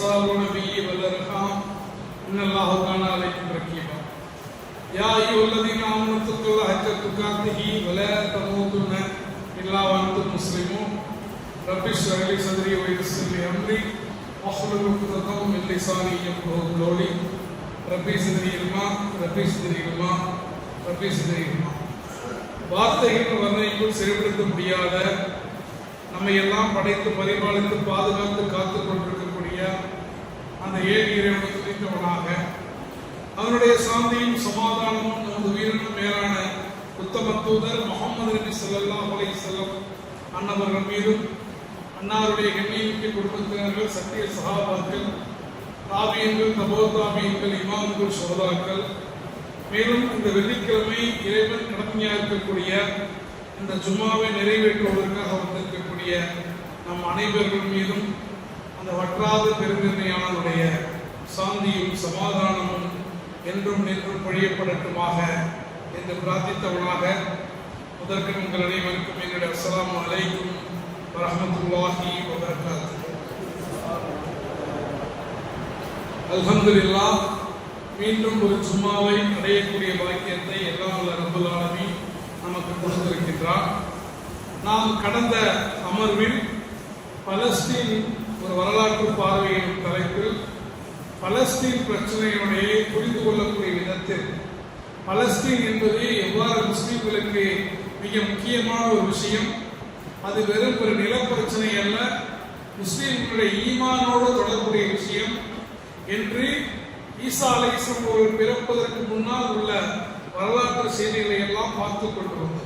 الذي تساءلون به والارحام ان الله كان عليكم رقيبا يا ايها الذين امنوا اتقوا الله حق تقاته ولا تموتن الا وانتم مسلمون رب اشرح لي صدري ويسر لي امري واحلل عقدة من لساني يفقهوا قولي ربي صدري علما ربي صدري علما ربي صدري علما வார்த்தைகள் வர்ணைக்குள் செயல்படுத்த முடியாத நம்மை எல்லாம் படைத்து பரிபாலித்து பாதுகாத்து காத்து கொண்டிருக்கக்கூடிய அந்த ஏழு இறைவனை துணித்தவனாக அவனுடைய சாந்தியும் சமாதானமும் நமது வீரனும் மேலான உத்தம தூதர் முகமது நபி சொல்லல்லா அலை செல்லம் அன்னவர்கள் மீதும் அன்னாருடைய கண்ணியமிக்க குடும்பத்தினர்கள் சத்திய சகாபாக்கள் தாபியங்கள் தபோ தாபியங்கள் இமாம்கள் சோதாக்கள் மேலும் இந்த வெள்ளிக்கிழமை இறைவன் கடமையாக இருக்கக்கூடிய இந்த ஜும்மாவை நிறைவேற்றுவதற்காக வந்திருக்கக்கூடிய நம் அனைவர்கள் மீதும் அந்த வற்றாத பெருந்தன்மையானவருடைய சாந்தியும் சமாதானமும் என்றும் நின்றும் பொழியப்படட்டுமாக என்று பிரார்த்தித்தவனாக முதற்கு உங்கள் அனைவருக்கும் என்னுடைய அஸ்லாம் அலைக்கும் வரஹ்மத்துல்லாஹி வபரகாத்துஹு. அல்ஹம்துலில்லாஹ் மீண்டும் ஒரு சும்மாவை அடையக்கூடிய பாக்கியத்தை எல்லாம் உள்ள ரப்பல் நமக்கு கொடுத்திருக்கின்றார். நாம் கடந்த அமர்வில் பலஸ்தீன் ஒரு வரலாற்று பார்வையின் தலைப்பில் பலஸ்தீன் பிரச்சனையினுடைய புரிந்து கொள்ளக்கூடிய விதத்தில். பலஸ்தீன் என்பது எவ்வாறு முஸ்லீம்களுக்கு மிக முக்கியமான ஒரு விஷயம்? அது வெறும் ஒரு நிலப்பிரச்சனை அல்ல முஸ்லீம்களுடைய ஈமானோடு தொடர்புடைய விஷயம் என்று ஈசா அலைசம் அவர்கள் பிறப்பதற்கு முன்னால் உள்ள வரலாற்று செய்திகளை எல்லாம் பார்த்து வந்தோம்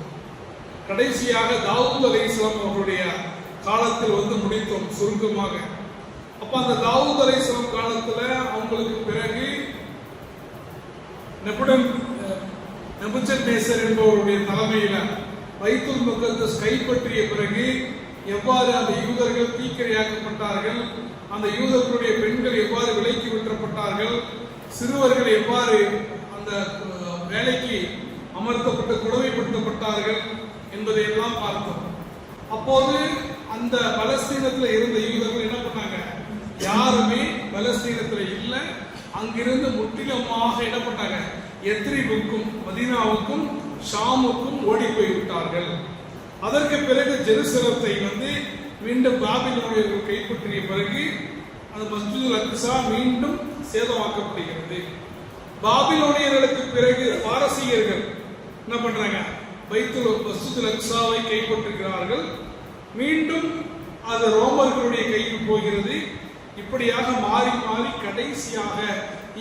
கடைசியாக தாவூத் அலைஸ்லாம் அவருடைய காலத்தில் வந்து முடித்தோம் சுருக்கமாக. அப்ப அந்த தாவூத் அலைசலம் காலத்துல அவங்களுக்கு பிறகு நெபுடன் நெபுச்சத் நேசர் என்பவருடைய தலைமையில வைத்துல் முகத்தஸ் கைப்பற்றிய பிறகு எவ்வாறு அந்த யூதர்கள் தீக்கிரையாக்கப்பட்டார்கள் அந்த யூதர்களுடைய பெண்கள் எவ்வாறு விலைக்கு விற்றப்பட்டார்கள் சிறுவர்கள் எவ்வாறு அந்த வேலைக்கு அமர்த்தப்பட்டு கொடுமைப்படுத்தப்பட்டார்கள் என்பதையெல்லாம் பார்த்தோம். அப்போது அந்த பலஸ்தீனத்துல இருந்த யூதர்கள் என்ன பண்ணாங்க? யாருமே பலஸ்தீனத்துல இல்லை. அங்கிருந்து முற்றிலுமாக என்ன பண்ணாங்க? எத்ரிபுக்கும் மதீனாவுக்கும் ஷாமுக்கும் ஓடி போய்விட்டார்கள் அதற்கு பிறகு ஜெருசலத்தை வந்து மீண்டும் பாபிலோனியர்கள் கைப்பற்றிய பிறகு அந்த மஸ்ஜிதுல் அக்ஸா மீண்டும் சேதமாக்கப்படுகிறது. பாபிலோனியர்களுக்கு பிறகு பாரசீகர்கள் என்ன பண்றாங்க? பைத்துல் மஸ்ஜிதுல் அக்ஸாவை கைப்பற்றுகிறார்கள். மீண்டும் அது ரோமர்களுடைய கையில் போகிறது. இப்படியாக மாறி மாறி கடைசியாக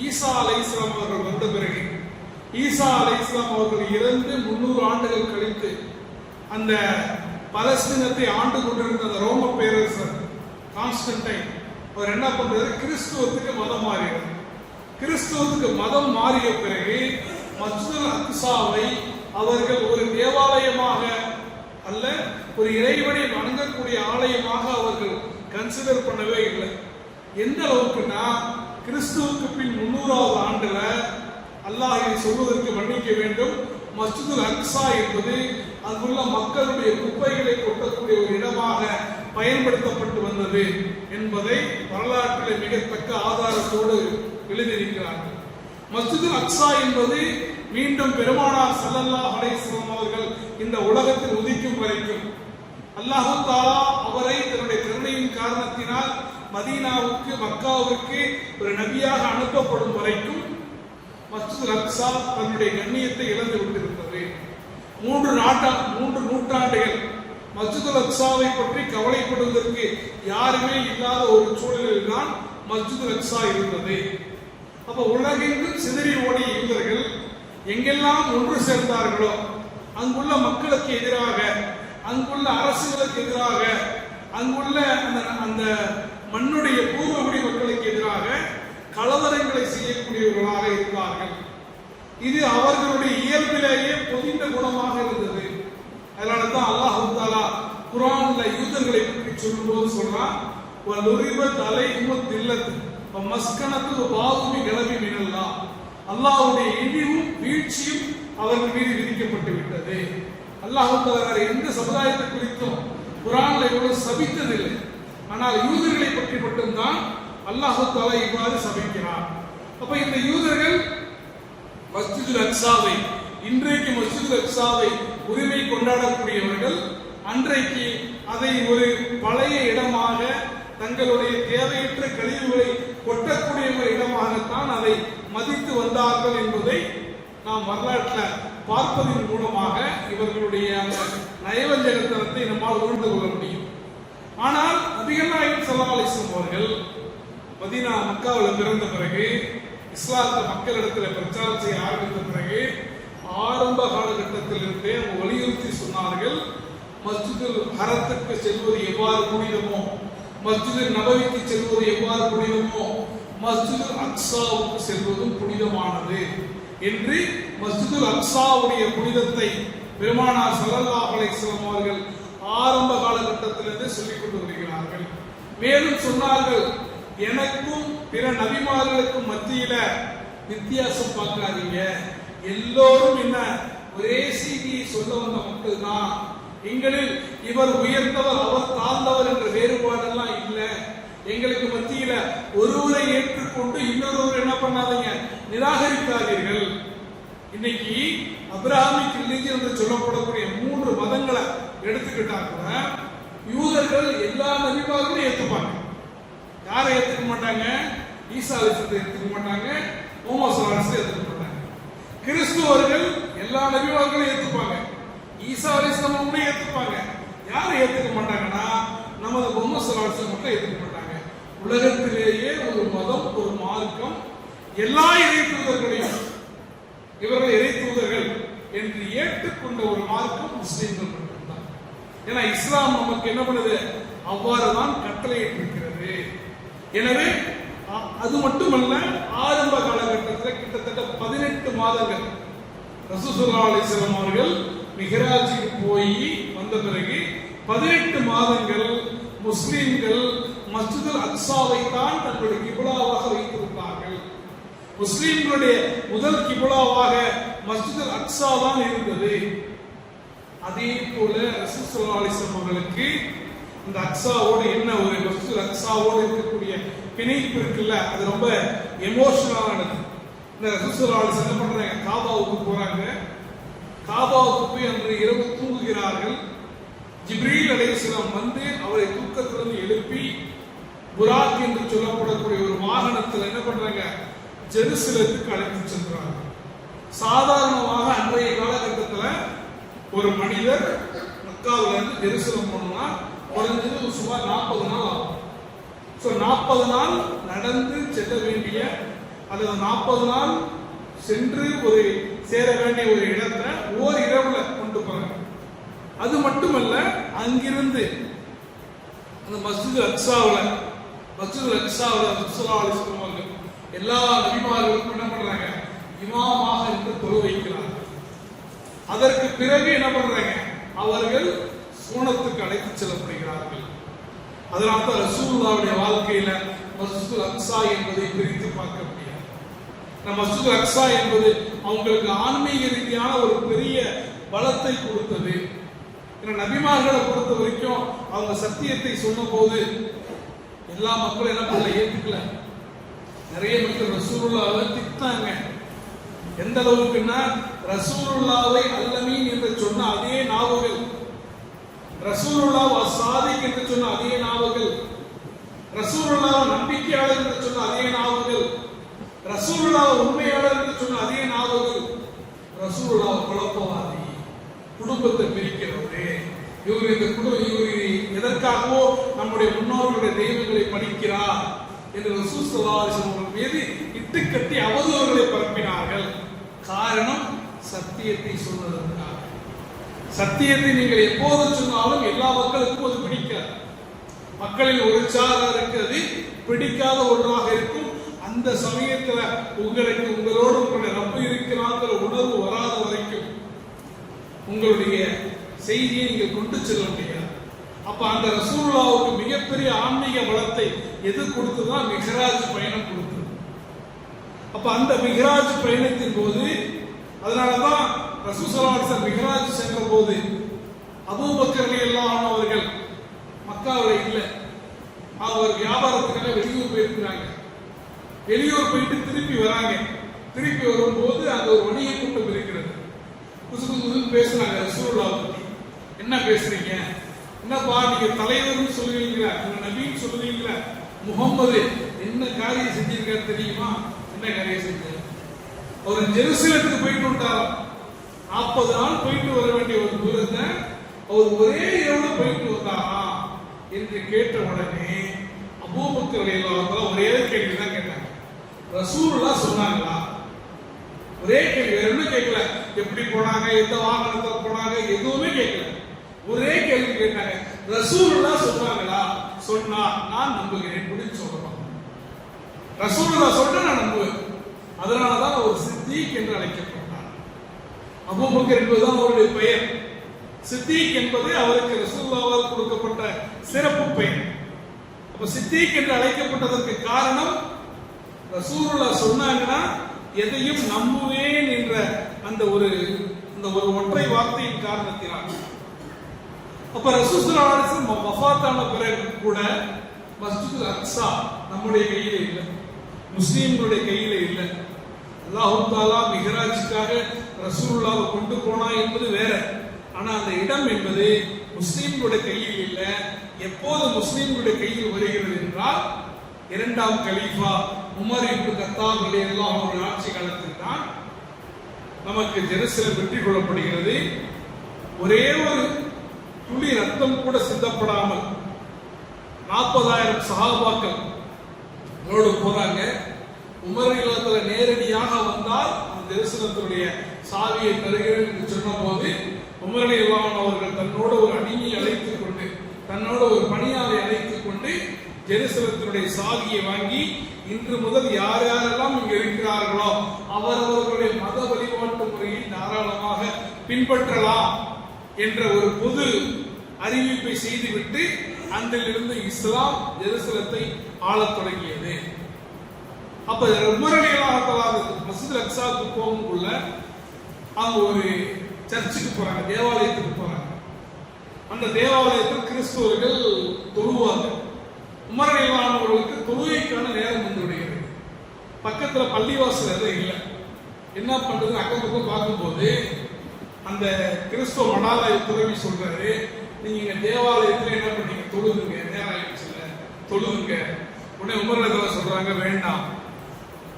ஈசா அலை இஸ்லாம் அவர்கள் வந்த பிறகு ஈசா அலை இஸ்லாம் அவர்கள் இறந்து முன்னூறு ஆண்டுகள் கழித்து அந்த பலஸ்தீனத்தை ஆண்டு கொண்டிருந்த அந்த ரோம பேரரசர் கான்ஸ்டன்டைன் அவர் என்ன பண்றாரு? கிறிஸ்துவத்துக்கு மதம் மாறினார். கிறிஸ்துவத்துக்கு மதம் மாறிய பிறகு மஸ்ஜிதுல் அக்சாவை அவர்கள் ஒரு தேவாலயமாக அல்ல ஒரு இறைவனை வணங்கக்கூடிய ஆலயமாக அவர்கள் கன்சிடர் பண்ணவே இல்லை. எந்த அளவுக்குன்னா கிறிஸ்துவுக்கு பின் முன்னூறாவது ஆண்டுல அல்லாஹ் இதை சொல்வதற்கு மன்னிக்க வேண்டும். மஸ்ஜிதுல் அக்ஸா என்பது அங்குள்ள மக்களுடைய குப்பைகளை கொட்டக்கூடிய ஒரு இடமாக பயன்படுத்தப்பட்டு வந்தது என்பதை வரலாற்றில் மிகத்தக்க ஆதாரத்தோடு எழுதியிருக்கிறார்கள். மஸ்ஜிதுல் அக்ஸா என்பது மீண்டும் பெருமானார் சல்லல்லா அலைஹி அவர்கள் இந்த உலகத்தில் உதிக்கும் வரைக்கும். அல்லாஹு தாலா அவரை தன்னுடைய கருணையின் காரணத்தினால் மதீனாவுக்கு மக்காவுக்கு ஒரு நபியாக அனுப்பப்படும் வரைக்கும் மஸ்ஜித் அக்ஸா தன்னுடைய கண்ணியத்தை இழந்து கொண்டிருந்தது மூன்று நாட்டா மூன்று நூற்றாண்டுகள் மஸ்ஜிதுல் அக்ஸாவை பற்றி கவலைப்படுவதற்கு யாருமே இல்லாத ஒரு சூழலில் தான் மஸ்ஜித் அக்ஸா இருந்தது. அப்ப உலகெங்கும் சிதறி ஓடிய யூதர்கள் எங்கெல்லாம் ஒன்று சேர்ந்தார்களோ அங்குள்ள மக்களுக்கு எதிராக அங்குள்ள அரசுகளுக்கு எதிராக அங்குள்ள அந்த அந்த மண்ணுடைய பூர்வகுடி மக்களுக்கு எதிராக கலவரங்களை செய்யக்கூடியவர்களாக இருந்தார்கள் இது அவர்களுடைய இயல்பிலேயே பொதிந்த குணமாக இருந்தது. அதனால தான் அல்லாஹு தாலா குரான்ல யூதர்களை பற்றி சொல்லும்போது சொல்றான் வலுரிப தலைமுக தில்லத்து மஸ்கனத்து பாதுமி கிளம்பி மினல்லா. அல்லாஹ்வுடைய இழிவும் வீழ்ச்சியும் அவர்கள் மீது விதிக்கப்பட்டு விட்டது. அல்லாஹால வேற எந்த சமுதாயத்தை குறித்தும் குரான்ல இவ்வளவு சபித்ததில்லை. ஆனால் யூதர்களை பற்றி மட்டும்தான் அல்லாஹு தாலா இவ்வாறு சபிக்கிறார். அப்ப இந்த யூதர்கள் மஸ்ஜிதுல் அக்சாவை இன்றைக்கு மஸ்ஜிதுல் அக்சாவை உரிமை கொண்டாடக்கூடியவர்கள் அன்றைக்கு அதை ஒரு பழைய இடமாக தங்களுடைய தேவையற்ற கழிவுகளை கொட்டக்கூடிய ஒரு இடமாகத்தான் அதை மதித்து வந்தார்கள் என்பதை நாம் வரலாற்றில் பார்ப்பதன் மூலமாக இவர்களுடைய அந்த நயவஞ்சகத்தனத்தை நம்மால் உணர்ந்து கொள்ள முடியும். ஆனால் அதிகநாயகம் நாயகம் அவர்கள் மதீனா மக்காவில் பிறந்த பிறகு இஸ்லாத்தை மக்களிடத்தில் பிரச்சாரம் செய்ய ஆரம்பித்த பிறகு ஆரம்ப காலகட்டத்திலிருந்தே அவங்க வலியுறுத்தி சொன்னார்கள் மஸ்ஜிதுல் ஹரத்துக்கு செல்வது எவ்வாறு புனிதமோ? மஸ்ஜிதுல் நபவிக்கு செல்வது எவ்வாறு புனிதமோ? மஸ்ஜிதுல் அக்ஸாவுக்கு செல்வதும் புனிதமானது. என்று மஸ்ஜிதுல் அக்சாவுடைய புனிதத்தை பெருமானார் சல்லல்லா அலைஹி அவர்கள் ஆரம்ப காலகட்டத்திலிருந்து சொல்லிக் கொண்டு வருகிறார்கள். மேலும் சொன்னார்கள் எனக்கும் பிற நபிமார்களுக்கும் மத்தியில வித்தியாசம் பார்க்காதீங்க. எல்லோரும் என்ன ஒரே செய்தியை சொல்ல வந்த மக்கள் தான் எங்களில் இவர் உயர்ந்தவர் அவர் தாழ்ந்தவர் என்ற வேறுபாடெல்லாம் இல்லை. எங்களுக்கு மத்தியில ஒருவரை ஏற்றுக்கொண்டு இன்னொருவர் என்ன பண்ணாதீங்க? நிராகரிக்காதீர்கள். இன்னைக்கு அப்ராஹிக் ரிலிஜன் என்று சொல்லப்படக்கூடிய மூன்று மதங்களை எடுத்துக்கிட்டா கூட யூதர்கள் எல்லா நபிமார்களும் ஏத்துப்பாங்க. யாரை ஏத்துக்க மாட்டாங்க? ஈசா அலிசத்தை ஏத்துக்க மாட்டாங்க மோமோஸ் அலிசத்தை ஏத்துக்க மாட்டாங்க. கிறிஸ்துவர்கள் எல்லா நபிமார்களும் ஏத்துப்பாங்க. ஈசா அலிசமும் கூட ஏத்துப்பாங்க. யாரை ஏத்துக்க மாட்டாங்கன்னா நமது முகமது மட்டும் ஏத்துக்க மாட்டாங்க. உலகத்திலேயே ஒரு மதம் ஒரு மார்க்கம் எல்லா இறை தூதர்களையும் இவர்கள் இறை தூதர்கள் என்று ஏற்றுக்கொண்ட ஒரு மார்க்கம் முஸ்லீம்கள் மட்டும்தான். ஏன்னா இஸ்லாம் நமக்கு என்ன பண்ணுது? அவ்வாறு தான் கட்டளையிட்டிருக்கிறது. எனவே அது மட்டுமல்ல ஆரம்ப காலகட்டத்தில் கிட்டத்தட்ட பதினெட்டு மாதங்கள் ரசூசுல்லா அலிஸ்லாம் அவர்கள் மிகராஜுக்கு போய் வந்த பிறகு பதினெட்டு மாதங்கள் முஸ்லீம்கள் மஸ்ஜிதுல் அக்சாவை தான் தங்களுடைய கிபுலாவாக வைத்திருந்தார்கள் முஸ்லீம்களுடைய முதல் கிபுலாவாக மஸ்ஜிதுல் அக்ஸா தான் இருந்தது. அதே போல ரசூலுல்லாஹி அவர்களுக்கு இந்த அக்ஸாவோடு என்ன ஒரு மஸ்ஜிதுல் அக்ஸாவோடு இருக்கக்கூடிய பிணைப்பு இருக்குல்ல அது ரொம்ப எமோஷனலானது இந்த ரசூலுல்லாஹி என்ன பண்றாங்க? காபாவுக்கு போறாங்க. காபாவுக்கு போய் அன்று இரவு தூங்குகிறார்கள். ஜிப்ரீல் அலைஹிஸ்ஸலாம் வந்து அவரை தூக்கத்திலிருந்து எழுப்பி புராக் என்று சொல்லப்படக்கூடிய ஒரு வாகனத்தில் என்ன பண்றாங்க? ஜெருசலத்துக்கு அழைத்து சென்றாங்க சாதாரணமாக அன்றைய காலகட்டத்தில் ஒரு மனிதர் மக்காவில இருந்து ஜெருசலம் போனோம்னா குறைஞ்சது ஒரு சுமார் நாற்பது நாள் ஆகும். ஸோ நாற்பது நாள் நடந்து செல்ல வேண்டிய அல்லது நாற்பது நாள் சென்று ஒரு சேர வேண்டிய ஒரு இடத்துல ஓர் இரவுல கொண்டு போறாங்க. அது மட்டுமல்ல அங்கிருந்து அந்த மஸ்ஜித் அக்ஸாவில் மஸ்ஜித் அக்ஸாவில் சுசலா அலிஸ்லாம் எல்லா நபிமார்களுக்கும் என்ன பண்றாங்க இமாமாக இருந்து தொழு வைக்கிறார் அதற்கு பிறகு என்ன பண்றாங்க? அவர்கள் சூனத்துக்கு அழைத்து செல்லப்படுகிறார்கள். அதனால தான் ரசூல்லாவுடைய வாழ்க்கையில மஸ்ஜித் அக்ஸா என்பதை பிரித்து பார்க்க முடியாது. நம்ம மஸ்ஜித் அக்ஸா என்பது அவங்களுக்கு ஆன்மீக ரீதியான ஒரு பெரிய பலத்தை கொடுத்தது. ஏன்னா நபிமார்களை பொறுத்த வரைக்கும் அவங்க சத்தியத்தை சொன்னபோது எல்லா மக்களும் என்ன பண்ணல? ஏத்துக்கல. நிறைய மக்கள் ரசூல்லாவை திட்டாங்க. எந்த அளவுக்குன்னா ரசூலுல்லாவை அல்லமீன் என்று சொன்ன அதே நாவுகள் ரசூலுல்லாஹ் சாதிக் என்று சொன்ன அதே நாவுகள் ரசூலுல்லாஹ் நம்பிக்கையாளர் என்று சொன்ன அதே நாவுகள் ரசூலுல்லாஹ் உண்மையாளர் என்று சொன்ன அதே நாவுகள் ரசூலுல்லாஹ் குழப்பவாதி குடும்பத்தை பிரிக்கிறவரே. இவர் இந்த குடும்ப இவர் எதற்காகவோ நம்முடைய முன்னோர்களுடைய தெய்வங்களை படிக்கிறார் என்று ரசூல் ஸல்லல்லாஹு மீது இட்டுக்கட்டி அவதூறுகளை பரப்பினார்கள். காரணம் சத்தியத்தை சொல்வதற்காக. சத்தியத்தை நீங்கள் எப்போது சொன்னாலும் எல்லா மக்களுக்கும் அது பிடிக்காது. மக்களில் ஒரு சாராருக்கு இருக்கிறது பிடிக்காத ஒன்றாக இருக்கும். அந்த சமயத்துல உங்களுக்கு உங்களோடு உங்களுடைய ரப்பு இருக்கிறாங்கிற உணர்வு வராத வரைக்கும் உங்களுடைய செய்தியை நீங்கள் கொண்டு செல்ல முடியாது அப்ப அந்த ரசூல்லாவுக்கு மிகப்பெரிய ஆன்மீக பலத்தை எது கொடுத்துதான் மிகராஜ் பயணம் கொடுத்து அப்ப அந்த மிகராஜ் பயணத்தின் போது அதனாலதான் ரசூசலாசர் மிகராஜ் சென்ற போது அபூபக்கர் எல்லாம் அவர்கள் மக்காவில் இல்லை. அவர் வியாபாரத்துக்காக வெளியூர் போயிருக்கிறாங்க. வெளியூர் போயிட்டு திருப்பி வராங்க. திருப்பி வரும்போது அங்க ஒரு வணிக கூட்டம் இருக்கிறது. புதுசு புதுசுன்னு பேசுனாங்க ரசூல்லா பத்தி. என்ன பேசுறீங்க? என்னப்பா நீங்க தலைவர்னு சொல்லுவீங்களா? உங்க நபின்னு சொல்லுவீங்களா? முகம்மது என்ன காரியம் செஞ்சிருக்காரு தெரியுமா? என்ன நிறைய செஞ்சாரு அவர் ஜெருசலத்துக்கு போயிட்டு வந்தாராம் நாற்பது நாள் போயிட்டு வர வேண்டிய ஒரு தூரத்தை அவர் ஒரே இரவுல போயிட்டு வந்தாரா என்று கேட்ட உடனே அபூபக்கர் எல்லாத்துல ஒரே கேள்வி தான் கேட்டாங்க. ரசூலுல்லா சொன்னாங்களா? ஒரே கேள்வி வேற கேட்கல. எப்படி போனாங்க எந்த வாகனத்தில் போனாங்க எதுவுமே கேட்கல. ஒரே கேள்வி கேட்டாங்க. ரசூலுல்லா சொன்னாங்களா? சொன்னா நான் நம்புகிறேன் அப்படின்னு சொல்றேன் ரசூலுல்லா சொல்ல நான் நம்புவேன். அதனாலதான் அவர் சித்திக் என்று அழைக்கப்பட்டார். அபூபக்கர் என்பதுதான் அவருடைய பெயர். சித்திக் என்பது அவருக்கு ரசூலுல்லாவால் கொடுக்கப்பட்ட சிறப்பு பெயர். அப்ப சித்திக் என்று அழைக்கப்பட்டதற்கு காரணம் ரசூலுல்லா சொன்னாங்கன்னா எதையும் நம்புவேன் என்ற அந்த ஒரு அந்த ஒரு ஒற்றை வார்த்தையின் காரணத்தினால். அப்ப ரசூலுல்லா வஃபாத்தான பிறகு கூட மஸ்ஜித் அக்ஸா நம்முடைய கையிலே இல்லை. முஸ்லீம்களுடைய கையில இல்லை. அல்லாஹு தாலா மிகராஜுக்காக ரசூல்லாவை கொண்டு போனா என்பது வேற. ஆனா அந்த இடம் என்பது முஸ்லீம்களுடைய கையில் இல்லை. எப்போது முஸ்லீம்களுடைய கையில் வருகிறது என்றால் இரண்டாம் கலீஃபா உமர் இப்னு கத்தாப் எல்லாம் அவர்கள் ஆட்சி காலத்தில் தான் நமக்கு ஜெருசலம் வெற்றி கொள்ளப்படுகிறது. ஒரே ஒரு துளி ரத்தம் கூட சிந்தப்படாமல் நாற்பதாயிரம் சகாபாக்கள் அவரோடு போறாங்க. உமர் இல்லத்துல நேரடியாக வந்தால் அந்த தரிசனத்தினுடைய சாவியை தருகிறேன் என்று சொன்ன போது உமரடி அவர்கள் தன்னோட ஒரு அணியை அழைத்துக் கொண்டு தன்னோட ஒரு பணியாளை அழைத்துக் கொண்டு ஜெருசலத்தினுடைய சாவியை வாங்கி இன்று முதல் யார் யாரெல்லாம் இங்கு இருக்கிறார்களோ அவரவர்களுடைய மத வழிபாட்டு முறையை தாராளமாக பின்பற்றலாம் என்ற ஒரு பொது அறிவிப்பை செய்துவிட்டு அன்றிலிருந்து இஸ்லாம் ஜெருசலத்தை ஆளத் தொடங்கியது. அப்ப உமரடிகளாக மசூத் அக்ஸாவுக்கு போகும்போல அவங்க ஒரு சர்ச்சுக்கு போறாங்க தேவாலயத்துக்கு போறாங்க. அந்த தேவாலயத்தில் கிறிஸ்துவர்கள் தொழுவாங்க. உமரடிகளானவர்களுக்கு தொழுகைக்கான நேரம் வந்துவிடுகிறது பக்கத்துல பள்ளிவாசல் எதுவும் இல்லை. என்ன பண்றது அக்கம் பக்கம் பார்க்கும்போது அந்த கிறிஸ்துவ மடாலய துறவி சொல்றாரு நீங்க தேவாலயத்துல என்ன பண்ணீங்க? தொழுதுங்க நேரம் ஆயிடுச்சுல தொழுதுங்க உடனே உமரத்துல சொல்றாங்க வேண்டாம்.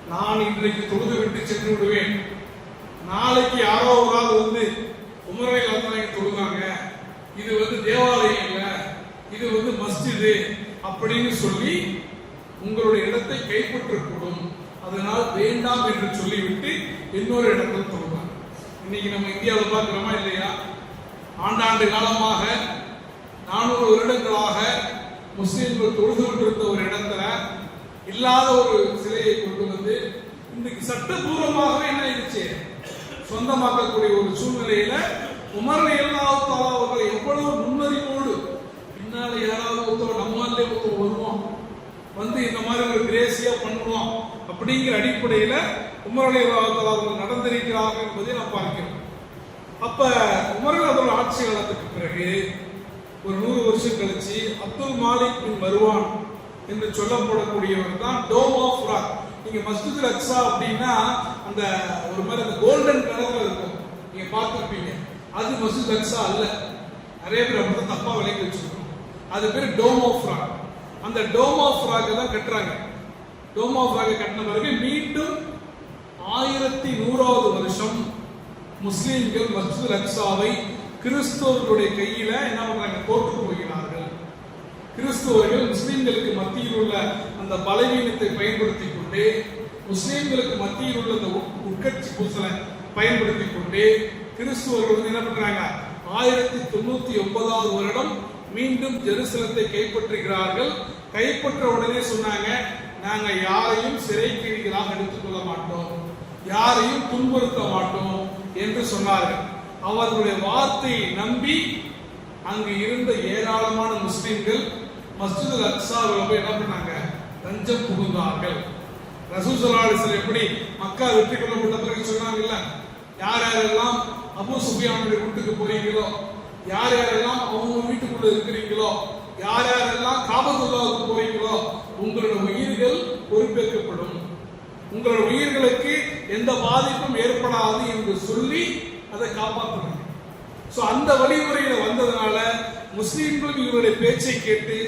நான் இன்றைக்கு தொழுது விட்டு சென்று விடுவேன். நாளைக்கு யாரோ ஒரு ஆள் வந்து உமரை இங்க தொழுதாங்க இது வந்து தேவாலயம் இல்லை. இது வந்து மஸ்ஜிது. அப்படின்னு சொல்லி உங்களுடைய இடத்தை கைப்பற்றக்கூடும். அதனால் வேண்டாம் என்று சொல்லிவிட்டு இன்னொரு இடத்தில் தொழுவாங்க. இன்னைக்கு நம்ம இந்தியாவில் பார்க்கிறோமா இல்லையா? ஆண்டாண்டு காலமாக நானூறு வருடங்களாக முஸ்லீம்கள் தொழுது கொண்டிருந்த ஒரு இடத்துல இல்லாத ஒரு சிலையை கொண்டு வந்து இன்றைக்கு சட்டபூர்வமாகவே என்ன ஆயிடுச்சு? சொந்தமாக்கக்கூடிய ஒரு சூழ்நிலையில உமர் எல்லாத்தால அவர்கள் எவ்வளவு முன்னறிவோடு பின்னால யாராவது ஒருத்தர் நம்மளே ஒருத்தர் வருவோம் வந்து இந்த மாதிரி ஒரு கிரேசியா பண்ணுவோம் அப்படிங்கிற அடிப்படையில உமரலை எல்லாத்தால அவர்கள் நடந்திருக்கிறார்கள் என்பதை நாம் பார்க்கிறோம். அப்ப உமர் அவர்கள் ஆட்சி காலத்துக்கு பிறகு ஒரு நூறு வருஷம் கழிச்சு அப்துல் மாலிக் பின் மருவான் என்று சொல்லப்படக்கூடியவர் தான் டோம் ஆஃப் ராக். நீங்க மஸ்ஜித் அக்ஸா அப்படின்னா அந்த ஒரு மாதிரி அந்த கோல்டன் கலர்ல இருக்கும். நீங்க பார்த்துருப்பீங்க. அது மஸ்ஜித் அக்ஸா அல்ல. நிறைய பேர் அப்படி தப்பா விலைக்கு வச்சிருக்கோம். அது பேர் டோம் ஆஃப் ராக். அந்த டோம் ஆஃப் ராக் தான் கட்டுறாங்க. டோம் ஆஃப் ராக கட்டின பிறகு மீண்டும் ஆயிரத்தி நூறாவது வருஷம் முஸ்லீம்கள் மஸ்ஜித் அக்ஸாவை கிறிஸ்தவர்களுடைய கையில என்ன பண்றாங்க தோற்று போகிறார்கள். கிறிஸ்தவர்கள் முஸ்லிம்களுக்கு மத்தியில் உள்ள அந்த பலவீனத்தை பயன்படுத்திக் கொண்டு முஸ்லிம்களுக்கு மத்தியில் உள்ள அந்த உட்கட்சி பூசலை பயன்படுத்தி கொண்டு கிறிஸ்துவர்கள் வந்து என்ன பண்றாங்க? ஆயிரத்தி தொண்ணூத்தி ஒன்பதாவது வருடம் மீண்டும் ஜெருசலத்தை கைப்பற்றுகிறார்கள். கைப்பற்ற உடனே சொன்னாங்க நாங்க யாரையும் சிறை கீழ்களாக எடுத்துக்கொள்ள மாட்டோம். யாரையும் துன்புறுத்த மாட்டோம் என்று சொன்னார்கள். அவர்களுடைய வார்த்தையை நம்பி அங்கு இருந்த ஏராளமான முஸ்லிம்கள் மஸ்ஜித் அக்சாவில் போய் என்ன பண்ணாங்க? தஞ்சம் புகுந்தார்கள். ரசூல் ஸல்லல்லாஹு எப்படி மக்கா வெற்றி கொள்ளப்பட்ட பிறகு சொன்னாங்கல்ல யார் யாரெல்லாம் அபு சுஃபியானுடைய வீட்டுக்கு போறீங்களோ யார் யாரெல்லாம் அவங்க வீட்டுக்குள்ள இருக்கிறீங்களோ யார் யாரெல்லாம் காபத்துள்ளாவுக்கு போறீங்களோ உங்களோட உயிர்கள் பொறுப்பேற்கப்படும். உங்களோட உயிர்களுக்கு எந்த பாதிப்பும் ஏற்படாது என்று சொல்லி அதை காப்பாற்றணும் ஸோ அந்த வழிமுறையில் வந்ததுனால முஸ்லீம்களும் இவருடைய பேச்சை கேட்டு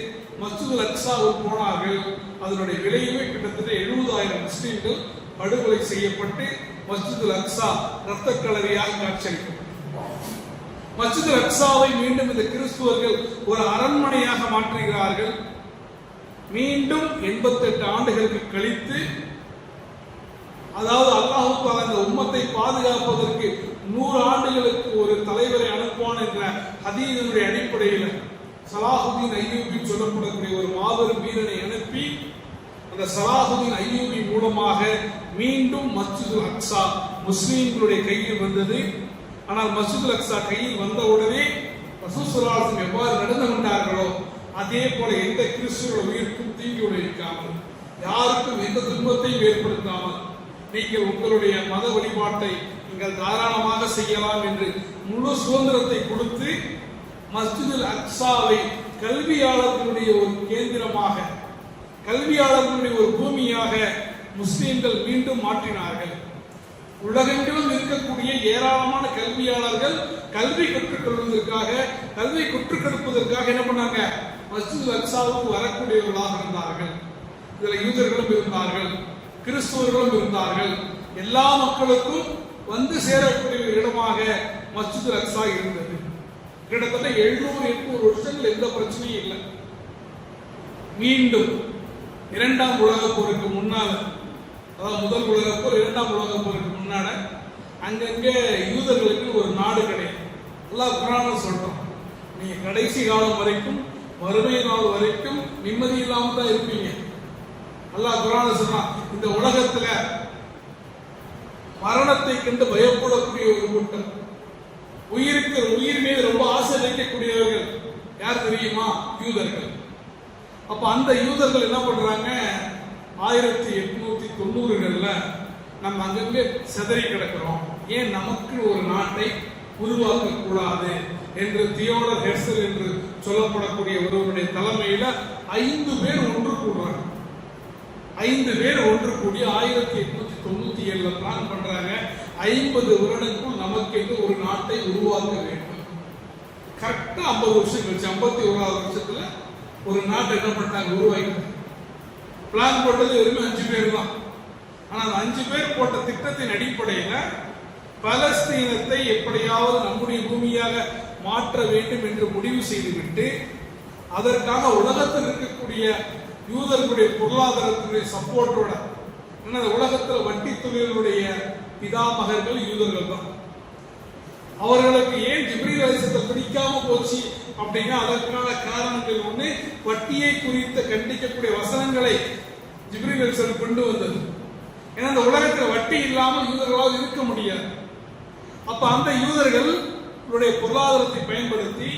மஸ்ஜித் அக்சாவுக்கு போனார்கள். அதனுடைய விளைவே கிட்டத்தட்ட எழுபதாயிரம் முஸ்லீம்கள் படுகொலை செய்யப்பட்டு மஸ்ஜித் அக்ஸா ரத்த களரியாக காட்சியளிக்கப்பட்டது. மஸ்ஜித் அக்ஸாவை மீண்டும் இந்த கிறிஸ்துவர்கள் ஒரு அரண்மனையாக மாற்றுகிறார்கள். மீண்டும் எண்பத்தெட்டு ஆண்டுகளுக்கு கழித்து அதாவது அல்லாஹு அந்த உம்மத்தை பாதுகாப்பதற்கு நூறு ஆண்டுகளுக்கு ஒரு தலைவரை அனுப்புவான் என்ற ஹதீதனுடைய அடிப்படையில் சலாஹுதீன் ஐயூபி சொல்லப்படக்கூடிய ஒரு மாபெரும் வீரனை அனுப்பி அந்த சலாஹுதீன் ஐயூபி மூலமாக மீண்டும் மஸ்ஜிது அக்ஸா முஸ்லீம்களுடைய கையில் வந்தது. ஆனால் மஸ்ஜிது அக்ஸா கையில் வந்த உடனே ரசூசுல்லாசம் எவ்வாறு நடந்து கொண்டார்களோ அதே போல எந்த கிறிஸ்துவோட உயிருக்கும் தீங்கு விளைவிக்காமல் யாருக்கும் எந்த துன்பத்தையும் ஏற்படுத்தாமல் நீங்கள் உங்களுடைய மத வழிபாட்டை நீங்கள் தாராளமாக செய்யலாம் என்று முழு சுதந்திரத்தை கொடுத்து மஸ்ஜிதுல் அக்ஸாவை கல்வியாளர்களுடைய ஒரு கேந்திரமாக கல்வியாளர்களுடைய ஒரு பூமியாக முஸ்லிம்கள் மீண்டும் மாற்றினார்கள். உலகெங்கிலும் இருக்கக்கூடிய ஏராளமான கல்வியாளர்கள் கல்வி கற்றுக்கொள்வதற்காக கல்வி கற்றுக்கொடுப்பதற்காக என்ன பண்ணாங்க? மஸ்ஜித் அக்சாவுக்கு வரக்கூடியவர்களாக இருந்தார்கள். இதுல யூதர்களும் இருந்தார்கள் கிறிஸ்துவர்களும் இருந்தார்கள். எல்லா மக்களுக்கும் வந்து சேரக்கூடிய இடமாக மஸ்ஜித் அக்ஸா இருந்தது. கிட்டத்தட்ட எழுநூறு எட்நூறு வருஷங்கள் எந்த பிரச்சனையும் இல்லை. மீண்டும் இரண்டாம் உலக போருக்கு முன்னால அதாவது முதல் உலக போர் இரண்டாம் உலக போருக்கு முன்னால அங்கங்கே யூதர்களுக்கு ஒரு நாடு கிடையாது. அல்லாஹ் குரான சொல்றோம் நீங்க கடைசி காலம் வரைக்கும் மறுமை நாள் வரைக்கும் நிம்மதி இல்லாம தான் இருப்பீங்க. அல்லாஹ் குரான சொன்னா இந்த உலகத்துல மரணத்தை கண்டு பயப்படக்கூடிய ஒரு கூட்டம். உயிருக்கு உயிர் மீது ரொம்ப ஆசை வைக்கக்கூடியவர்கள் யார் தெரியுமா? யூதர்கள். அப்ப அந்த யூதர்கள் என்ன பண்றாங்க? ஆயிரத்தி எட்நூத்தி தொண்ணூறுகள்ல நம்ம அங்கங்கே சிதறி கிடக்கிறோம். ஏன் நமக்கு ஒரு நாட்டை உருவாக்க கூடாது என்று தியோடர் ஹெர்சல் என்று சொல்லப்படக்கூடிய ஒருவருடைய தலைமையில ஐந்து பேர் ஒன்று கூடுறாங்க. ஐந்து பேர் ஒன்று கூடி ஆயிரத்தி எட்நூத்தி தொண்ணூத்தி ஏழுல பிளான் பண்றாங்க. ஐம்பது வருடங்களுக்குள் நமக்கு என்று ஒரு நாட்டை உருவாக்க வேண்டும். கரெக்டா ஐம்பது வருஷம் கழிச்சு ஐம்பத்தி ஓராவது வருஷத்துல ஒரு நாட்டை என்ன பண்ணிட்டாங்க? உருவாக்கிட்டாங்க. பிளான் போட்டது வெறுமே அஞ்சு பேர் தான். ஆனா அந்த அஞ்சு பேர் போட்ட திட்டத்தின் அடிப்படையில பலஸ்தீனத்தை எப்படியாவது நம்முடைய பூமியாக மாற்ற வேண்டும் என்று முடிவு செய்துவிட்டு அதற்காக உலகத்தில் இருக்கக்கூடிய யூதர்களுடைய பொருளாதாரத்துடைய சப்போர்ட்டோட ஏன்னா அந்த உலகத்தில் வட்டி தொழிலுடைய பிதாமகர்கள் யூதர்கள் தான். அவர்களுக்கு ஏன் ஜிப்ரீல் அலிசத்தை பிடிக்காம போச்சு அப்படின்னா அதற்கான காரணங்கள் ஒண்ணு வட்டியை குறித்த கண்டிக்கக்கூடிய வசனங்களை ஜிப்ரீல் அலிசன் கொண்டு வந்தது. ஏன்னா அந்த உலகத்தில் வட்டி இல்லாமல் யூதர்களால் இருக்க முடியாது. அப்ப அந்த யூதர்கள் பொருளாதாரத்தை பயன்படுத்தி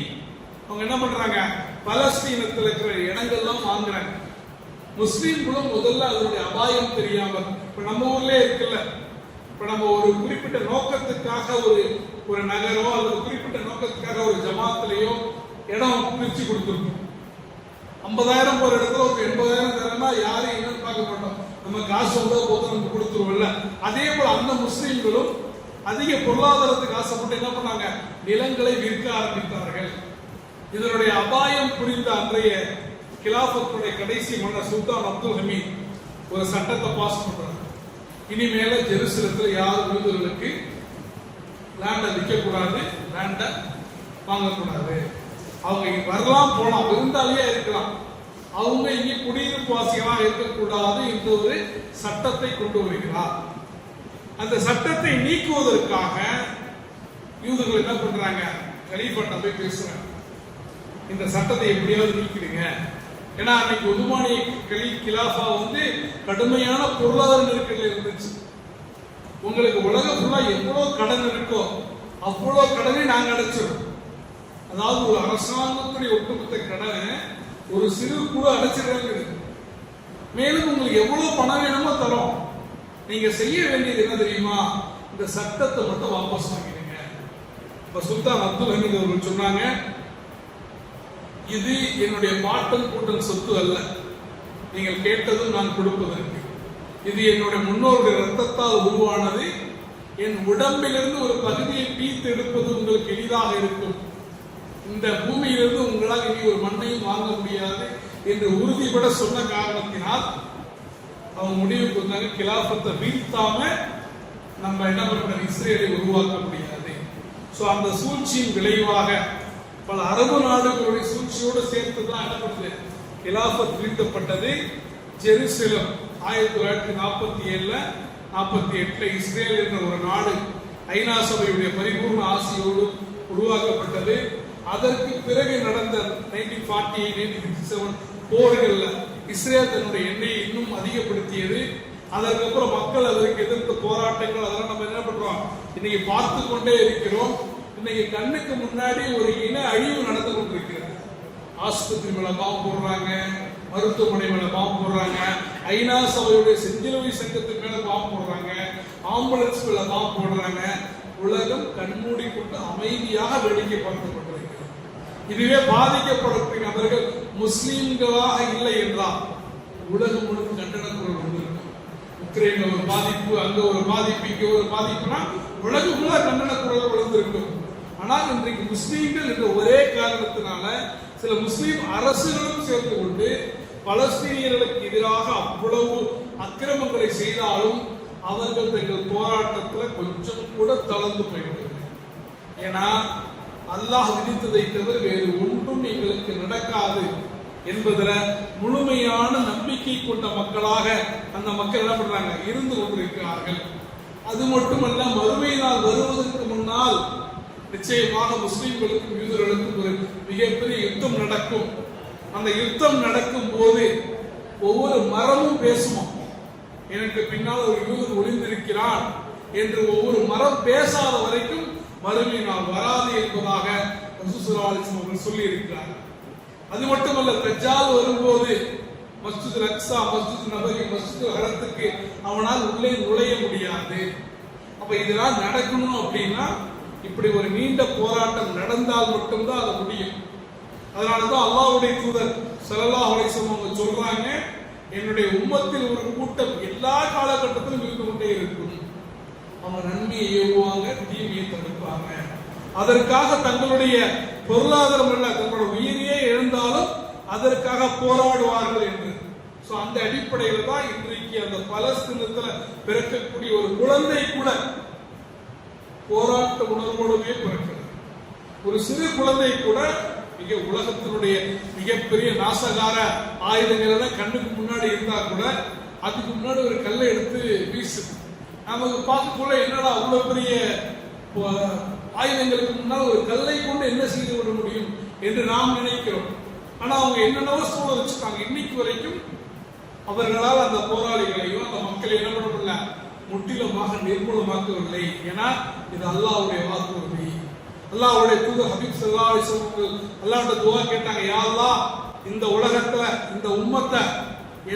அவங்க என்ன பண்றாங்க? பலஸ்தீனத்தில் இருக்கிற இடங்கள்லாம் வாங்குறாங்க. முஸ்லீம்களும் முதல்ல அதனுடைய அபாயம் தெரியாமல் இப்ப நம்ம ஊர்லயே இருக்குல்ல இப்ப நம்ம ஒரு குறிப்பிட்ட நோக்கத்துக்காக ஒரு ஒரு நகரோ அல்லது குறிப்பிட்ட நோக்கத்துக்காக ஒரு ஜமாத்திலேயோ இடம் பிரிச்சு கொடுத்துருக்கோம். ஐம்பதாயிரம் போற இடத்துல ஒரு எண்பதாயிரம் தரமா யாரும் என்னன்னு பார்க்க மாட்டோம். நம்ம காசு வந்தா போது நம்ம கொடுத்துருவோம்ல. அதே போல அந்த முஸ்லீம்களும் அதிக பொருளாதாரத்துக்கு ஆசைப்பட்டு என்ன பண்ணாங்க? நிலங்களை விற்க ஆரம்பித்தார்கள். இதனுடைய அபாயம் புரிந்த அன்றைய கிலாபத்துடைய கடைசி மன்னர் சுல்தான் அப்துல் ஹமீத் ஒரு சட்டத்தை பாஸ் பண்றாங்க இனிமேல ஜெருசலத்தில் யார் யூதர்களுக்கு லேண்டை விற்கக்கூடாது லேண்டை வாங்கக்கூடாது. அவங்க இங்க வரலாம் போலாம். விருந்தாளியா இருக்கலாம். அவங்க இங்கே குடியிருப்பு வாசிகளாக இருக்கக்கூடாது என்ற ஒரு சட்டத்தை கொண்டு வருகிறார். அந்த சட்டத்தை நீக்குவதற்காக யூதர்கள் என்ன பண்றாங்க? கலீஃபட்ட போய் பேசுறாங்க. இந்த சட்டத்தை எப்படியாவது நீக்கிடுங்க. ஏன்னா அன்னைக்கு உதுமானி கிளி கிலாஃபா வந்து கடுமையான பொருளாதார நெருக்கடியில் இருந்துச்சு. உங்களுக்கு உலக ஃபுல்லா எவ்வளோ கடன் இருக்கோ அவ்வளோ கடனை நாங்கள் அடைச்சிடும் அதாவது ஒரு அரசாங்கத்துடைய ஒட்டுமொத்த கடனை ஒரு சிறு குழு அடைச்சிடுறாங்க மேலும் உங்களுக்கு எவ்வளவு பணம் வேணுமோ தரோம். நீங்க செய்ய வேண்டியது என்ன தெரியுமா? இந்த சட்டத்தை மட்டும் வாபஸ் வாங்கிடுங்க. இப்ப சுல்தான் அப்துல் ஹமீத் அவர்கள் சொன்னாங்க இது என்னுடைய பாட்டன் கூட்டன் சொத்து அல்ல. நீங்கள் கேட்டதும் நான் கொடுப்பதற்கு. இது என்னுடைய முன்னோர்கள் ரத்தத்தால் உருவானது. என் உடம்பிலிருந்து ஒரு பகுதியை பீத்து எடுப்பது உங்களுக்கு எளிதாக இருக்கும். இந்த பூமியிலிருந்து உங்களால் இனி ஒரு மண்ணையும் வாங்க முடியாது என்று உறுதிபட சொன்ன காரணத்தினால் அவங்க முடிவுக்கு வந்தாங்க கிலாபத்தை வீழ்த்தாம நம்ம என்ன பண்ண இஸ்ரேலை உருவாக்க முடியாது. சோ அந்த சூழ்ச்சியின் விளைவாக பல அரபு நாடுகளுடைய சூழ்ச்சியோடு சேர்த்து தான் என்ன கிலாபத் வீழ்த்தப்பட்டது ஜெருசலம் ஆயிரத்தி தொள்ளாயிரத்தி நாற்பத்தி ஏழுல நாற்பத்தி எட்டுல இஸ்ரேல் என்ற ஒரு நாடு ஐநா சபையுடைய பரிபூர்ண ஆசையோடு உருவாக்கப்பட்டது. அதற்கு பிறகு நடந்த nineteen forty eight nineteen fifty seven போர்களில் இஸ்ரேல் தன்னுடைய எண்ணெயை இன்னும் அதிகப்படுத்தியது. அதற்கப்புறம் மக்கள் அதற்கு எதிர்த்த போராட்டங்கள் அதெல்லாம் நம்ம என்ன பண்றோம்? இன்னைக்கு பார்த்து கொண்டே இருக்கிறோம். இன்னைக்கு கண்ணுக்கு முன்னாடி ஒரு இன அழிவு நடந்து கொண்டிருக்கிறது. ஆஸ்பத்திரி மேல பாம்பு போடுறாங்க மருத்துவமனை மேல பாம்பு போடுறாங்க ஐநா சபையுடைய செஞ்சிலுவை சங்கத்தின் மேல பாம்பு போடுறாங்க ஆம்புலன்ஸ் மேல பாம்பு போடுறாங்க. உலகம் கண்மூடி கொண்டு அமைதியாக வேடிக்கை பார்த்து கொண்டிருக்கிறது இதுவே பாதிக்கப்படக்கூடிய நபர்கள் முஸ்லீம்களாக இல்லை என்றால் உலகம் முழுக்க கண்டன குரல் வந்திருக்கும் உக்ரைன்ல ஒரு பாதிப்பு அங்க ஒரு பாதிப்பு இங்க ஒரு பாதிப்புனா உலகம் ஃபுல்லா கண்டன குரல் வளர்ந்திருக்கும் ஆனால் இன்றைக்கு முஸ்லீம்கள் என்ற ஒரே காரணத்தினால சில முஸ்லீம் அரசுகளும் சேர்ந்து கொண்டு பலஸ்தீனியர்களுக்கு எதிராக அவ்வளவு அக்கிரமங்களை செய்தாலும் அவர்கள் தங்கள் போராட்டத்தில் கொஞ்சம் கூட தளர்ந்து போய்விடுகிறது ஏன்னா அல்லாஹ் விதித்ததை தவிர வேறு ஒன்றும் எங்களுக்கு நடக்காது என்பதில் முழுமையான நம்பிக்கை கொண்ட மக்களாக அந்த மக்கள் என்ன பண்றாங்க இருந்து கொண்டிருக்கிறார்கள். அது மட்டுமல்ல மறுமை நாள் வருவதற்கு முன்னால் நிச்சயமாக முஸ்லிம்களுக்கும் யூதர்களுக்கும் ஒரு மிகப்பெரிய யுத்தம் நடக்கும். அந்த யுத்தம் நடக்கும் போது ஒவ்வொரு மரமும் பேசுமா? எனக்கு பின்னால் ஒரு யூதர் ஒளிந்திருக்கிறான் என்று ஒவ்வொரு மரம் பேசாத வரைக்கும் மறுமை நாள் வராது என்பதாக அவர்கள் சொல்லி இருக்கிறார் அது மட்டுமல்ல தஜால் வரும்போது மஸ்ஜித் ரக்ஸா மஸ்ஜித் நபரி மஸ்ஜித் ஹரத்துக்கு அவனால் உள்ளே நுழைய முடியாது. அப்ப இதெல்லாம் நடக்கணும் அப்படின்னா இப்படி ஒரு நீண்ட போராட்டம் நடந்தால் மட்டும்தான் அது முடியும். அதனாலதான் அல்லாவுடைய தூதர் ஸல்லல்லாஹு அலைஹி அவங்க சொல்றாங்க என்னுடைய உம்மத்தில் ஒரு கூட்டம் எல்லா காலகட்டத்திலும் இருந்து கொண்டே இருக்கும். அவங்க நன்மையை ஏவுவாங்க தீமையை தடுப்பாங்க. அதற்காக தங்களுடைய பொருளாதாரம் அல்ல தங்களுடைய உயிரியே இழந்தாலும் அதற்காக போராடுவார்கள் என்று. ஸோ அந்த அடிப்படையில் தான் இன்றைக்கு அந்த பலஸ்தீனத்தில் பிறக்கக்கூடிய ஒரு குழந்தை கூட போராட்ட உணர்வோடுமே பிறக்கிறது. ஒரு சிறு குழந்தை கூட மிக உலகத்தினுடைய மிகப்பெரிய நாசகார ஆயுதங்கள் எல்லாம் கண்ணுக்கு முன்னாடி இருந்தா கூட அதுக்கு முன்னாடி ஒரு கல்லை எடுத்து வீசு நமக்கு பார்க்கக்குள்ள என்னடா அவ்வளவு பெரிய ஆயுதங்களுக்கு முன்னால் ஒரு கல்லை கொண்டு என்ன செய்து விட முடியும் என்று நாம் நினைக்கிறோம். ஆனா அவங்க என்னென்னவோ சூழல் வச்சுட்டாங்க இன்னைக்கு வரைக்கும் அவர்களால் அந்த போராளிகளையும் அந்த மக்களை என்ன பண்ண முடியல முற்றிலுமாக நிர்மூலமாக்கவில்லை. ஏன்னா இது அல்லாஹ்வுடைய வாக்குறுதி அல்லாவுடைய தூது ஹபீப் ஸல்லல்லாஹு அலைஹி வஸல்லம் துவா கேட்டாங்க யா இந்த உலகத்துல இந்த உம்மத்தை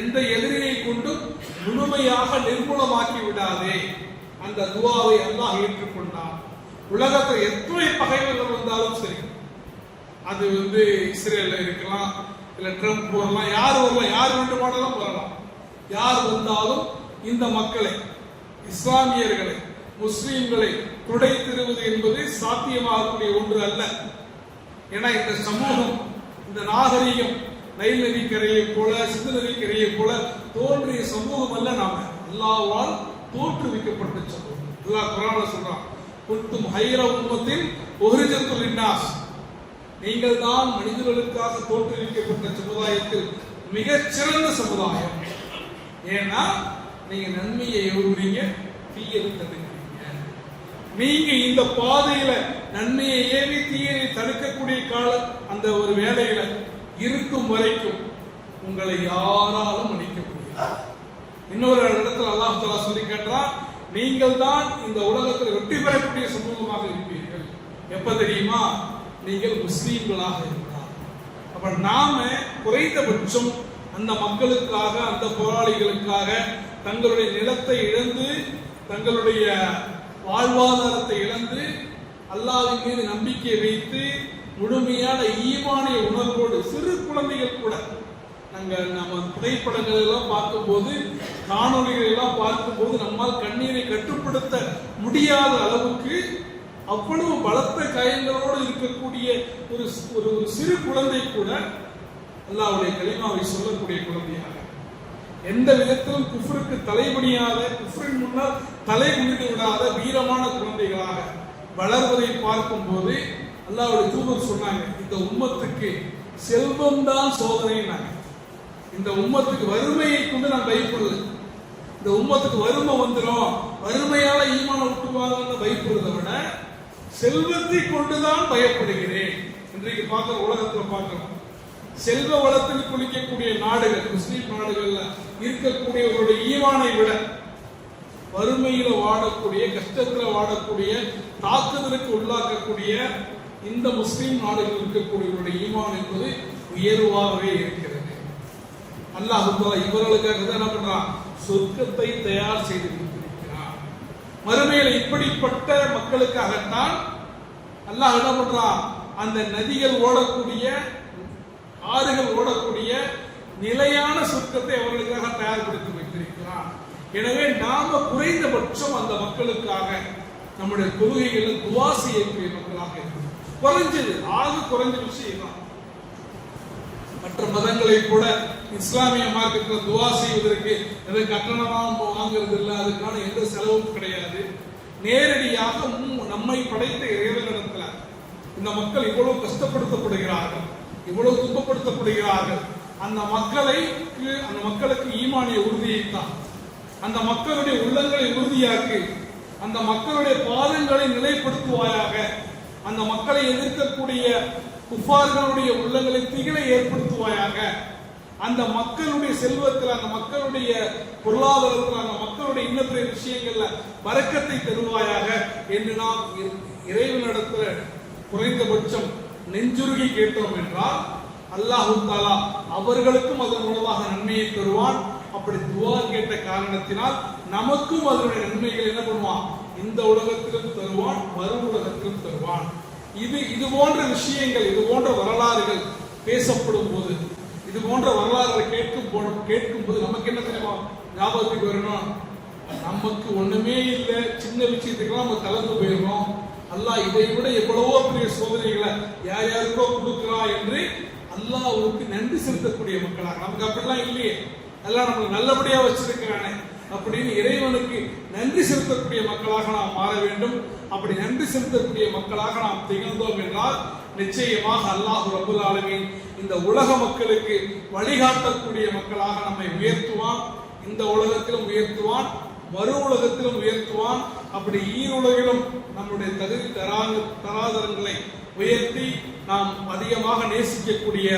எந்த எதிரியை கொண்டும் முழுமையாக நிர்மூலமாக்கி விடாதே. அந்த துவாவை அல்லாஹ் ஏற்றுக்கொண்டான். உலகத்தில் எத்தனை பகைவர்கள் வந்தாலும் சரி அது வந்து இஸ்ரேல இருக்கலாம் இல்ல ட்ரம்ப் வரலாம் யார் வரலாம் யார் வேண்டுமானாலும் வரலாம். யார் வந்தாலும் இந்த மக்களை இஸ்லாமியர்களை முஸ்லீம்களை துடை திருவது என்பது சாத்தியமாகக்கூடிய ஒன்று அல்ல. ஏன்னா இந்த சமூகம் இந்த நாகரிகம் நைல் நதிக்கரையை போல சிந்து நதிக்கரையை போல தோன்றிய சமூகம் அல்ல நாம. அல்லாவால் தோற்றுவிக்கப்பட்ட சமூகம். அல்லாஹ் குரான சொல்றான் குன்தும் ஹைர உம்மத்தின் ஒஹ்ரிஜத்துல் இன்னாஸ் நீங்கள் தான் மனிதர்களுக்காக தோற்றுவிக்கப்பட்ட சமுதாயத்தில் மிகச் சிறந்த சமுதாயம். ஏன்னா நீங்க நன்மையை ஏவுறீங்க தீயது தடுக்கிறீங்க நீங்க இந்த பாதையில நன்மையை ஏவி தீயனை தடுக்கக்கூடிய கால அந்த ஒரு வேலையில இருக்கும் வரைக்கும் உங்களை யாராலும் மன்னிக்க முடியாது. இன்னொரு இடத்துல அல்லாஹ் தலா சொல்லி கேட்டால் நீங்கள் தான் இந்த உலகத்தில் வெற்றி பெறக்கூடிய சமூகமாக இருப்பீர்கள். எப்ப தெரியுமா? நீங்கள் முஸ்லீம்களாக இருந்தால். அப்ப நாம குறைந்தபட்சம் அந்த மக்களுக்காக அந்த போராளிகளுக்காக தங்களுடைய நிலத்தை இழந்து தங்களுடைய வாழ்வாதாரத்தை இழந்து அல்லாவின் மீது நம்பிக்கை வைத்து முழுமையான ஈமானிய உணர்வோடு சிறு குழந்தைகள் கூட நாங்கள் நம்ம திரைப்படங்கள் எல்லாம் பார்க்கும்போது காணொலிகள் எல்லாம் பார்க்கும்போது நம்மால் கண்ணீரை கட்டுப்படுத்த முடியாத அளவுக்கு அவ்வளவு பலத்த காயங்களோடு இருக்கக்கூடிய ஒரு ஒரு சிறு குழந்தை கூட அல்லாவுடைய களிமாவை சொல்லக்கூடிய குழந்தையாக எந்த விதத்திலும் குஃப்ருக்கு தலைபணியாத குஃப்ரின் முன்னால் தலை குனிந்து விடாத வீரமான குழந்தைகளாக வளர்வதை பார்க்கும்போது அல்லாவுடைய தூதர் சொன்னாங்க இந்த உம்மத்துக்கு செல்வம் தான் சோதனைன்னாங்க. இந்த உம்மத்துக்கு வறுமையை கொண்டு நான் பயப்படுது இந்த உம்மத்துக்கு வறுமை வந்துடும் வறுமையால ஈமான விட்டுவாங்கன்னு பயப்படுறதை விட செல்வத்தை கொண்டுதான் பயப்படுகிறேன். இன்றைக்கு பார்க்குற உலகத்தில் பார்க்கிறோம். செல்வ வளத்தில் குளிக்கக்கூடிய நாடுகள் முஸ்லீம் நாடுகள்ல இருக்கக்கூடியவருடைய ஈவானை விட வறுமையில வாடக்கூடிய கஷ்டத்துல வாடக்கூடிய தாக்குதலுக்கு உள்ளாக்கக்கூடிய இந்த முஸ்லீம் நாடுகள் இருக்கக்கூடியவருடைய ஈமான் என்பது உயர்வாகவே இருக்கிறது. அல்லாஹ் இவர்களுக்காக தான் என்ன பண்றான்? சொர்க்கத்தை தயார் செய்து கொடுத்திருக்கிறான். மறுமையில இப்படிப்பட்ட மக்களுக்காகத்தான் அல்லாஹ் என்ன பண்றான்? அந்த நதிகள் ஓடக்கூடிய ஆறுகள் ஓடக்கூடிய நிலையான சொர்க்கத்தை அவர்களுக்காக தயார்படுத்தி வைத்திருக்கிறான் எனவே நாம குறைந்தபட்சம் அந்த மக்களுக்காக நம்முடைய கொள்கைகளில் துவா செய்யக்கூடிய மக்களாக இருக்கணும். குறைஞ்சது ஆக குறைஞ்ச விஷயம் தான். மற்ற மதங்களை கூட இஸ்லாமிய மார்க்கத்தில் துவா செய்வதற்கு எதை கட்டணமாக வாங்குறது இல்லை அதுக்கான எந்த செலவும் கிடையாது. நேரடியாக நம்மை படைத்த இறைவனிடத்தில் இந்த மக்கள் இவ்வளவு கஷ்டப்படுத்தப்படுகிறார்கள். இவ்வளவு துன்பப்படுத்தப்படுகிறார்கள். அந்த மக்களை அந்த மக்களுக்கு ஈமானிய உறுதியை தான் அந்த மக்களுடைய உள்ளங்களை உறுதியாக்கி அந்த மக்களுடைய பாதங்களை நிலைப்படுத்துவாயாக அந்த மக்களை எதிர்க்கக்கூடிய குஃபார்களுடைய உள்ளங்களை திகழை ஏற்படுத்துவாயாக அந்த மக்களுடைய செல்வத்தில் அந்த மக்களுடைய பொருளாதாரத்தில் அந்த மக்களுடைய இன்னபிற விஷயங்கள்ல வரக்கத்தை தருவாயாக என்று நாம் இ- குறைந்தபட்சம் நெஞ்சுருகி கேட்டோம் என்றால் அல்லாஹு தாலா அவர்களுக்கும் அதன் மூலமாக நன்மையை தருவான். அப்படி துவா கேட்ட காரணத்தினால் நமக்கும் அதனுடைய நன்மைகள் என்ன பண்ணுவான்? இந்த உலகத்திலும் தருவான் வரும் உலகத்திலும் தருவான். இது இது போன்ற விஷயங்கள் இது போன்ற வரலாறுகள் பேசப்படும் போது இது போன்ற வரலாறுகளை கேட்கும் போ- கேட்கும் போது நமக்கு என்ன தெரியுமா? ஞாபகத்துக்கு வரணும். நமக்கு ஒண்ணுமே இல்லை. சின்ன விஷயத்துக்கெல்லாம் நம்ம கலந்து போயிடணும். அல்லாஹ் இதை விட எவ்வளவோ பெரிய சோதனைகளை யார் யாருக்கோ கொடுக்கிறான் என்று அல்லாஹ்வுக்கு நன்றி செலுத்தக்கூடிய மக்களாக. நமக்கு அப்படிலாம் இல்லையே. எல்லாம் நம்மளுக்கு நல்லபடியா வச்சிருக்கிறானே. அப்படின்னு இறைவனுக்கு நன்றி செலுத்தக்கூடிய மக்களாக நாம் மாற வேண்டும். அப்படி நன்றி செலுத்தக்கூடிய மக்களாக நாம் திகழ்ந்தோம் என்றால் நிச்சயமாக அல்லாஹ் ரபுல் ஆலமின் இந்த உலக மக்களுக்கு வழிகாட்டக்கூடிய மக்களாக நம்மை உயர்த்துவான். இந்த உலகத்திலும் உயர்த்துவான். மறு உலகத்திலும் உயர்த்துவான். அப்படி ஈருலகிலும் நம்முடைய தகுதி தரா தராதரங்களை உயர்த்தி நாம் அதிகமாக நேசிக்கக்கூடிய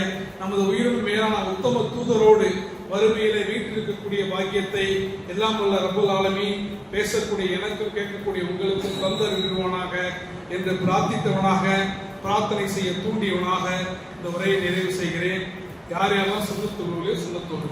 நமது உயிரின் மேலான உத்தம தூதரோடு வறுமையில வீட்டிருக்கக்கூடிய பாக்கியத்தை எல்லாம் உள்ள ரபுல் ஆலமி பேசக்கூடிய எனக்கும் கேட்கக்கூடிய உங்களுக்கும் தந்தருவானாக என்று பிரார்த்தித்தவனாக பிரார்த்தனை செய்ய தூண்டியவனாக இந்த உரையை நிறைவு செய்கிறேன். யார் யாரெல்லாம் சுண்ணத்தொழுவிலே சுண்ணத்தொழு